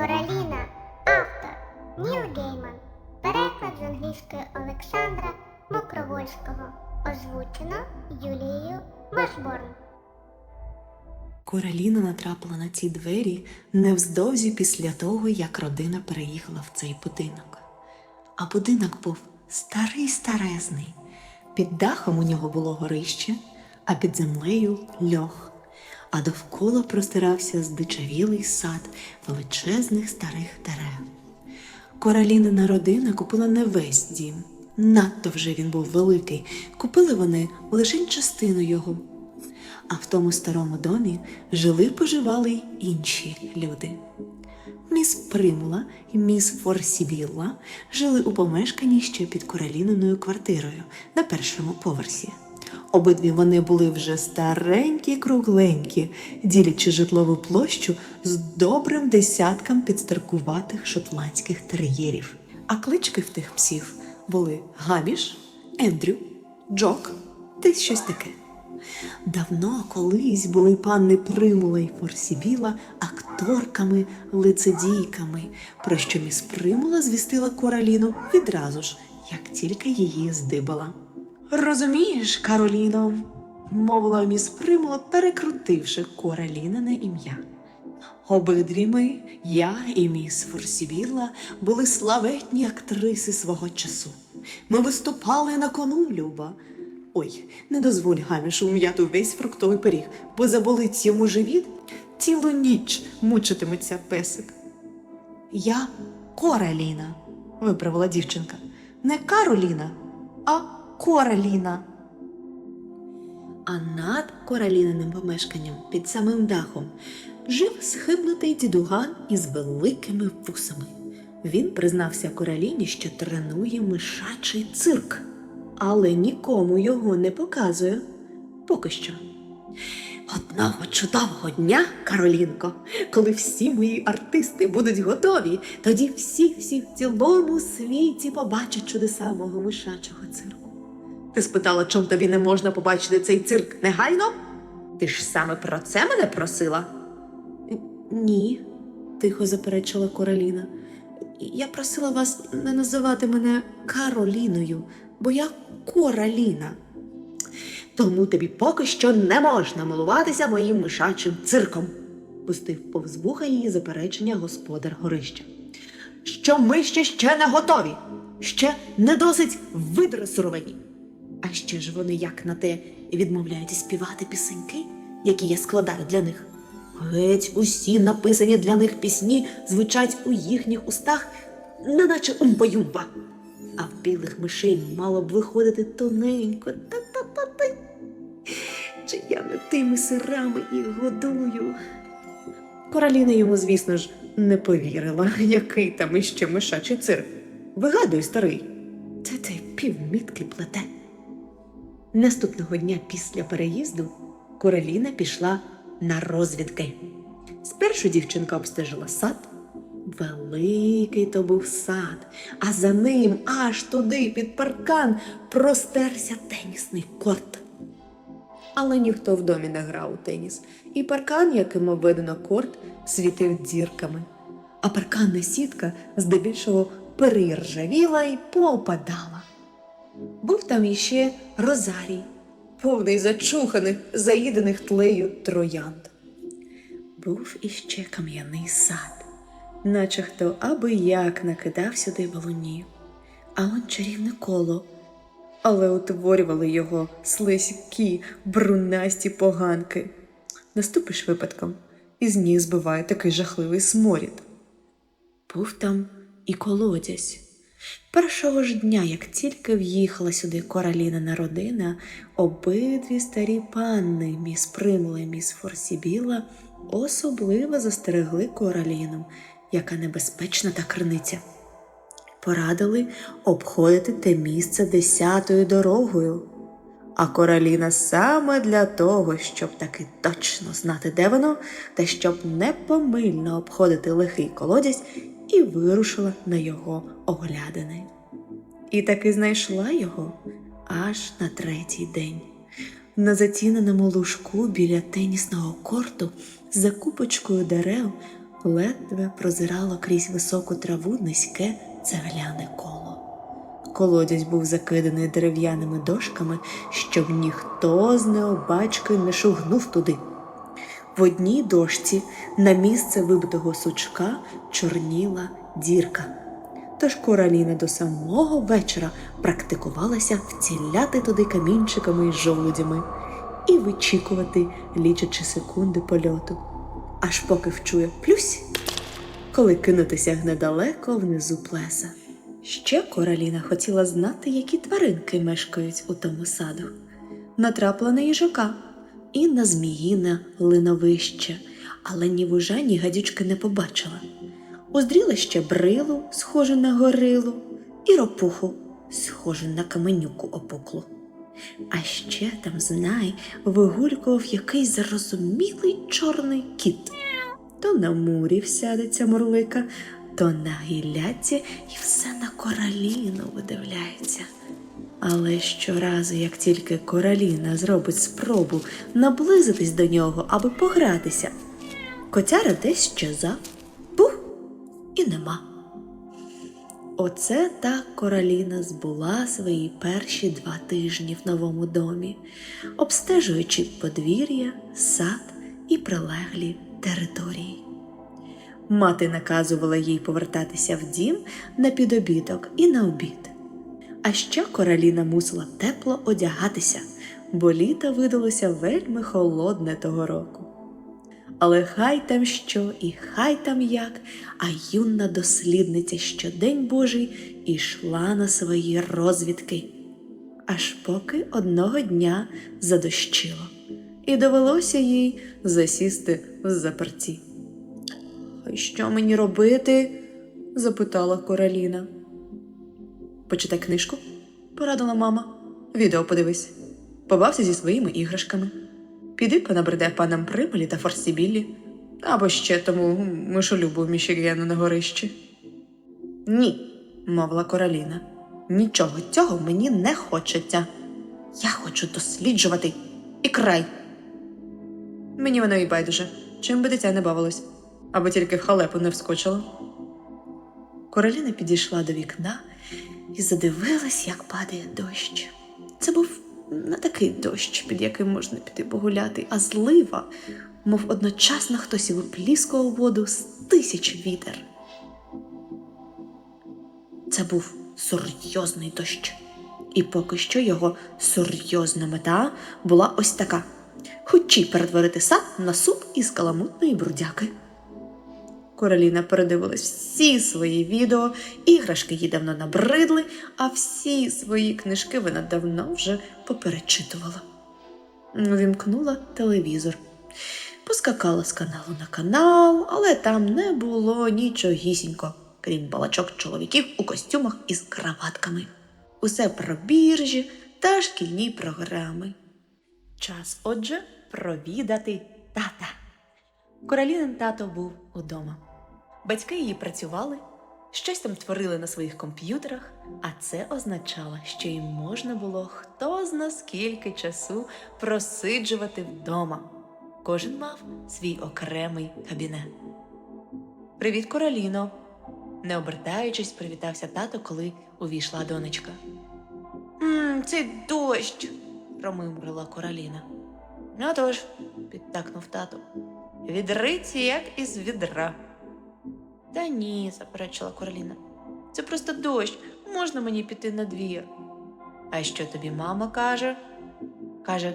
Кораліна. Автор Ніл Гейман. Переклад з англійської Олександра Мокровольського. Озвучено Юлією Машборн. Кораліна натрапила на ці двері невздовзі після того, як родина переїхала в цей будинок. А будинок був старий старезний. Під дахом у нього було горище, а під землею льох. А довкола простирався здичавілий сад величезних старих дерев. Коралінина родина купила не весь дім. Надто вже він був великий. Купили вони лише частину його. А в тому старому домі жили поживали й інші люди. Міс Примула і міс Форсібілла жили у помешканні ще під Кораліниною квартирою на першому поверсі. Обидві вони були вже старенькі, кругленькі, ділячи житлову площу з добрим десятком підстаркуватих шотландських тер'єрів. А клички в тих псів були Гаміш, Ендрю, Джок та щось таке. Давно колись були панни Примула й Форсібіла акторками, лицедійками, про що міс Примула звістила Короліну відразу ж, як тільки її здибала. Розумієш, Кароліно, мовила міс Примула, перекрутивши Королінине ім'я. Обидві ми, я і міс Форсібіла, були славетні актриси свого часу. Ми виступали на кону, Люба. Ой, не дозволь гамішу ум'яти весь фруктовий пиріг, бо заболить йому живіт, цілу ніч мучитиметься песик. Я Кораліна, виправила дівчинка. Не Кароліна, а Кораліна. А над кораліниним помешканням під самим дахом жив схибнутий дідуган із великими вусами. Він признався кораліні, що тренує мишачий цирк, але нікому його не показує поки що. Одного чудового дня, Каролінко, коли всі мої артисти будуть готові, тоді всі-всі в цілому світі побачать чудеса мого мишачого цирку. Ти спитала, чом тобі не можна побачити цей цирк негайно? Ти ж саме про це мене просила? Ні, тихо заперечила Короліна. Я просила вас не називати мене Кароліною, бо я Кораліна. Тому тобі поки що не можна милуватися моїм мишачим цирком, пустив повз вуха її заперечення господар горища. Що ми ще ще не готові, ще не досить видресуровані. А ще ж вони як на те відмовляються співати пісеньки, які я складаю для них. Геть усі написані для них пісні звучать у їхніх устах, неначе умба-юмба. А в білих мишей мало б виходити тоненько та-та-та-та. Чи я не тими сирами їх годую? Короліна йому, звісно ж, не повірила, який там іще мишачий цирк. Вигадуй, старий, це ти півмітки плете. Наступного дня після переїзду Короліна пішла на розвідки. Спершу дівчинка обстежила сад. Великий то був сад, а за ним аж туди під паркан простерся тенісний корт. Але ніхто в домі не грав у теніс, і паркан, яким обведено корт, світив дірками. А парканна сітка здебільшого переіржавіла і поопадала. Був там іще розарій, повний зачуханих, заїдених тлею троянд. Був іще кам'яний сад, наче хто аби як накидав сюди валунів, а он чарівне коло, але утворювали його слизькі, брунасті поганки. Наступиш випадком, і з ніг збиває такий жахливий сморід. Був там і колодязь. Першого ж дня, як тільки в'їхала сюди королінина родина, обидві старі панни, міс Примула і міс Форсібіла, особливо застерегли короліну, яка небезпечна та криниця. Порадили обходити те місце десятою дорогою. А короліна саме для того, щоб таки точно знати, де воно, та щоб непомильно обходити лихий колодязь, і вирушила на його оглядини. І таки знайшла його аж на третій день. На заціненому лужку біля тенісного корту за купочкою дерев ледве прозирало крізь високу траву низьке цегляне коло. Колодязь був закиданий дерев'яними дошками, щоб ніхто з необачки не шугнув туди. В одній дошці на місце вибитого сучка чорніла дірка. Тож Кораліна до самого вечора практикувалася вціляти туди камінчиками і жолудями і вичікувати, лічачи секунди польоту, аж поки вчує плюсь, коли кинутися недалеко внизу плеса. Ще Кораліна хотіла знати, які тваринки мешкають у тому саду. Натрапила на їжака і на зміїне линовище, але ні вужа, ні гадючки не побачила. Уздріла ще брилу, схожу на горилу, і ропуху, схожу на каменюку опуклу. А ще там, знай, вигулькував якийсь зарозумілий чорний кіт. То на мурі всядеться мурлика, то на гілляці і все на кораліну видивляється. Але щоразу, як тільки кораліна зробить спробу наблизитись до нього, аби погратися, котяра десь щезав, бух і нема. Оце так Кораліна збула свої перші два тижні в новому домі, обстежуючи подвір'я, сад і прилеглі території. Мати наказувала їй повертатися в дім на підобідок і на обід. А ще Кораліна мусила тепло одягатися, бо літо видалося вельми холодне того року. Але хай там що і хай там як, а юна дослідниця щодень Божий ішла на свої розвідки, аж поки одного дня задощило, і довелося їй засісти в заперті. Що мені робити? запитала Кораліна. Почитай книжку, порадила мама. Відео подивись. Побався зі своїми іграшками. Піди понабреде панам Примолі та Форсібіллі, або ще тому мишолюбу в Міщигену на горищі. Ні, мовила Кораліна. Нічого цього мені не хочеться. Я хочу досліджувати і край. Мені воно і байдуже, чим би дитя не бавилось, аби тільки в халепу не вскочило. Короліна підійшла до вікна і задивилась, як падає дощ. Це був не такий дощ, під яким можна піти погуляти, а злива, мов одночасно хтось випліскував воду з тисяч вітер. Це був серйозний дощ, і поки що його серйозна мета була ось така: хочі перетворити сад на суп із каламутної брудяки. Короліна передивилась всі свої відео, іграшки їй давно набридли, а всі свої книжки вона давно вже поперечитувала. Вімкнула телевізор, поскакала з каналу на канал, але там не було нічогісінько, крім балачок чоловіків у костюмах із краватками. Усе про біржі та шкільні програми. Час, отже, провідати тата. Королінин тато був удома. Батьки її працювали, щось там творили на своїх комп'ютерах, а це означало, що їм можна було хто зна скільки часу просиджувати вдома. Кожен мав свій окремий кабінет. Привіт, Короліно! Не обертаючись, привітався тато, коли увійшла донечка. «Мм, Цей дощ, промимрила Короліна. Ну тож, підтакнув тато. Відриці, як із відра. Та ні, заперечила Короліна. Це просто дощ. Можна мені піти на двір? А що тобі мама каже? Каже,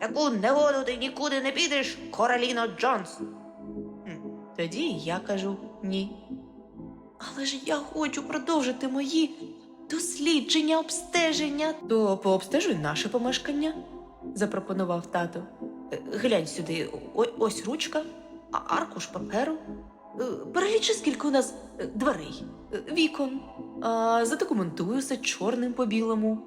таку негоду ти нікуди не підеш, Короліно Джонс. Тоді я кажу ні. Але ж я хочу продовжити мої дослідження, обстеження. То пообстежуй наше помешкання, запропонував тато. Е, Глянь сюди, ось ручка, а аркуш паперу. Е, Перелічи, скільки у нас е, дверей, е, вікон. А, задокументуй усе чорним по білому.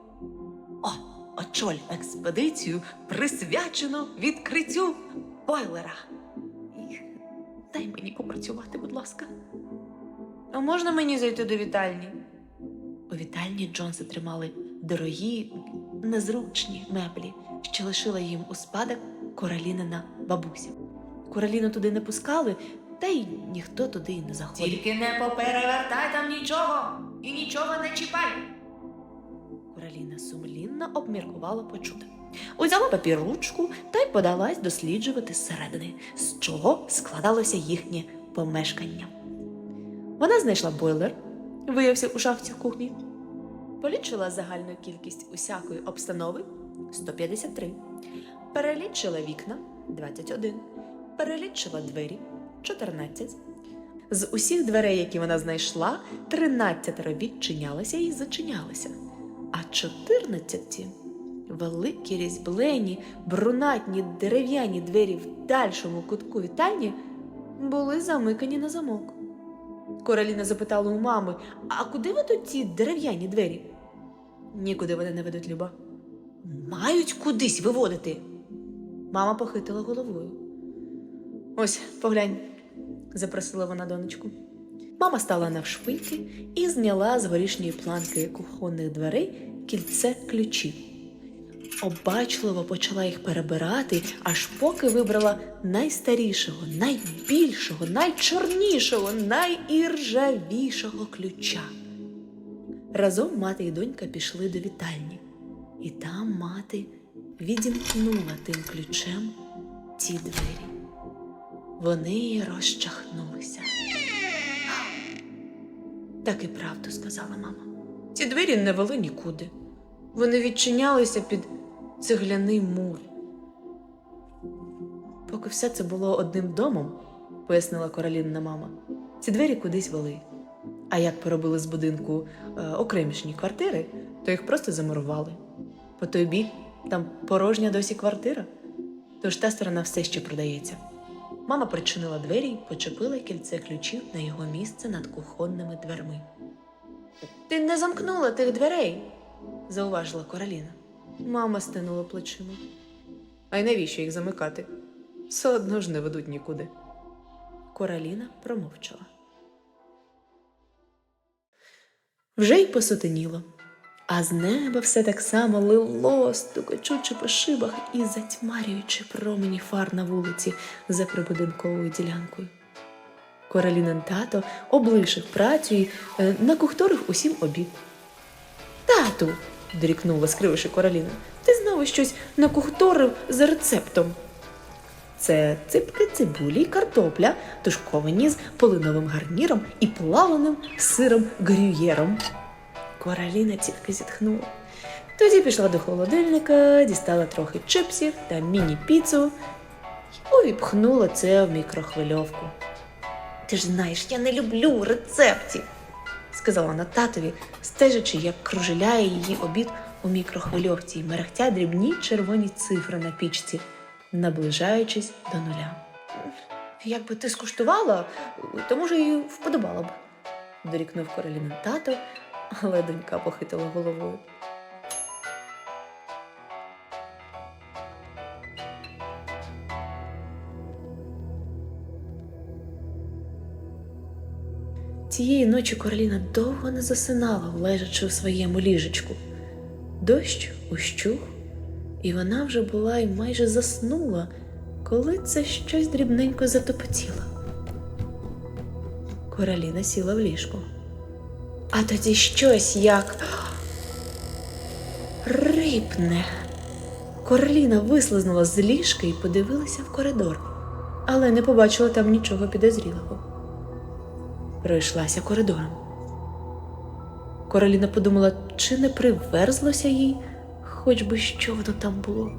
О, очоль експедицію присвячено відкриттю бойлера. І Дай мені попрацювати, будь ласка. А можна мені зайти до вітальні? У вітальні Джонси тримали дорогі, незручні меблі, що лишила їм у спадок Королінина бабуся. Короліну туди не пускали, та й ніхто туди не заходив. Тільки не поперевертай там нічого і нічого не чіпай. Короліна сумлінно обміркувала почуте. Узяла папір ручку та й подалась досліджувати зсередини, з чого складалося їхнє помешкання. Вона знайшла бойлер, виявився у шафці в кухні, полічила загальну кількість усякої обстанови 153, перелічила вікна 21, перелічила двері 14. З усіх дверей, які вона знайшла, 13 відчинялися і зачинялися, а 14 великі різьблені, брунатні дерев'яні двері в дальшому кутку вітальні були замикані на замок. Короліна запитала у мами: а куди ведуть ці дерев'яні двері? Нікуди вони не ведуть, Люба. Мають кудись виводити. Мама похитила головою. Ось, поглянь, запросила вона донечку. Мама стала навшпиньки і зняла з горішньої планки кухонних дверей кільце ключів. Обачливо почала їх перебирати, аж поки вибрала найстарішого, найбільшого, найчорнішого, найіржавішого ключа. Разом мати і донька пішли до вітальні, і там мати відімкнула тим ключем ті двері. Вони розчахнулися. Так і правду сказала мама. Ці двері не вели нікуди. Вони відчинялися під цегляний мур. Поки все це було одним домом, пояснила Королінна мама, ці двері кудись вели. А як поробили з будинку е, окремішні квартири, то їх просто замурували. По той бік там порожня досі квартира, тож та сторона все ще продається. Мама причинила двері й почепила кільце ключів на його місце над кухонними дверми. Ти не замкнула тих дверей, зауважила Короліна. Мама стинула плечима. А й навіщо їх замикати? Все одно ж не ведуть нікуди. Короліна промовчала. Вже й посутеніло, а з неба все так само лило, стукачучи по шибах і затьмарюючи промені фар на вулиці за прибудинковою ділянкою. Королінин тато облишив працю і е, накухторив усім обід. Тату, дорікнула, скрививши Короліна, ти знову щось накухторив за рецептом. Це ципки цибулі й картопля, тушковані з полиновим гарніром і плавленим сиром грюєром. Короліна тільки зітхнула. Тоді пішла до холодильника, дістала трохи чипсів та міні-піцу і увіпхнула це в мікрохвильовку. Ти ж знаєш, я не люблю рецептів, сказала вона татові, стежачи, як кружеляє її обід у мікрохвильовці й мерехтя дрібні червоні цифри на пічці, наближаючись до нуля. Якби ти скуштувала, то може і вподобала б, дорікнув Королінин тато, але донька похитала головою. Тієї ночі Короліна довго не засинала, лежачи у своєму ліжечку. Дощ ущух, і вона вже була й майже заснула, коли це щось дрібненько затопотіло. Короліна сіла в ліжку. А тоді щось як рипне. Короліна вислизнула з ліжка і подивилася в коридор, але не побачила там нічого підозрілого. Пройшлася коридором. Короліна подумала, чи не приверзлося їй, хоч би що воно там було.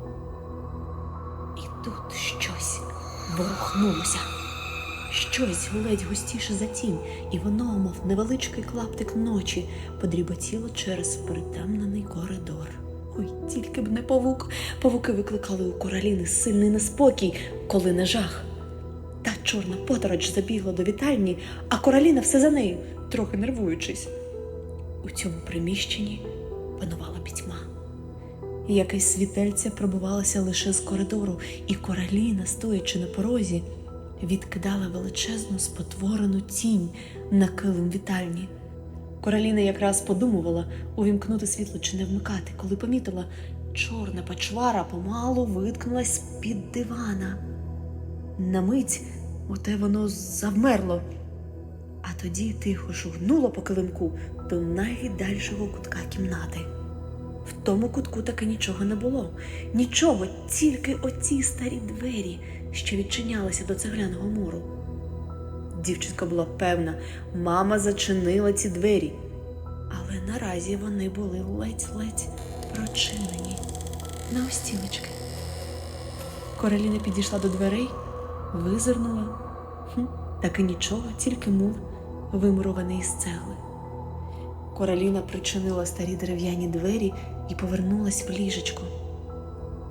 І тут щось ворухнулося. Щось ледь густіше за тінь, і воно, мов невеличкий клаптик ночі, подріботіло через притемнений коридор. Ой, тільки б не павук. Павуки викликали у короліни сильний неспокій, коли не жах. Та чорна потороч забігла до вітальні, а короліна все за нею, трохи нервуючись. У цьому приміщенні панувала пітьма. Якесь світельце пробивалося лише з коридору, і короліна, стоячи на порозі, відкидала величезну спотворену тінь на килим вітальні. Короліна якраз подумувала увімкнути світло чи не вмикати, коли помітила, чорна почвара помалу виткнулась з-під дивана. На мить оте воно завмерло. А тоді тихо шугнуло по килимку до найдальшого кутка кімнати. В тому кутку таки нічого не було. Нічого, тільки оці старі двері, що відчинялися до цегляного муру. Дівчинка була певна, мама зачинила ці двері, але наразі вони були ледь-ледь прочинені на остілочки. Короліна підійшла до дверей, визирнула. Хм, таки нічого, тільки мур, вимурований із цегли. Короліна причинила старі дерев'яні двері і повернулась в ліжечко.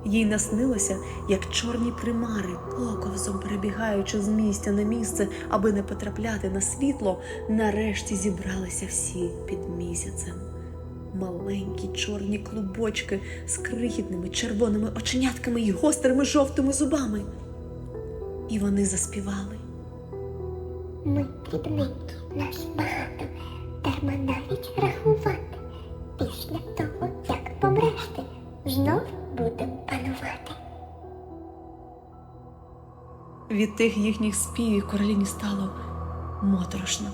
Їй наснилося, як чорні примари, поковзом перебігаючи з місця на місце, аби не потрапляти на світло, нарешті зібралися всі під місяцем. Маленькі чорні клубочки з крихітними червоними оченятками й гострими жовтими зубами. І вони заспівали. Ми дрібненькі, нас багато, дарма навіть рахувати. Після того, як помреш ти, знов буде панувати. Від тих їхніх співів короліні стало моторошно.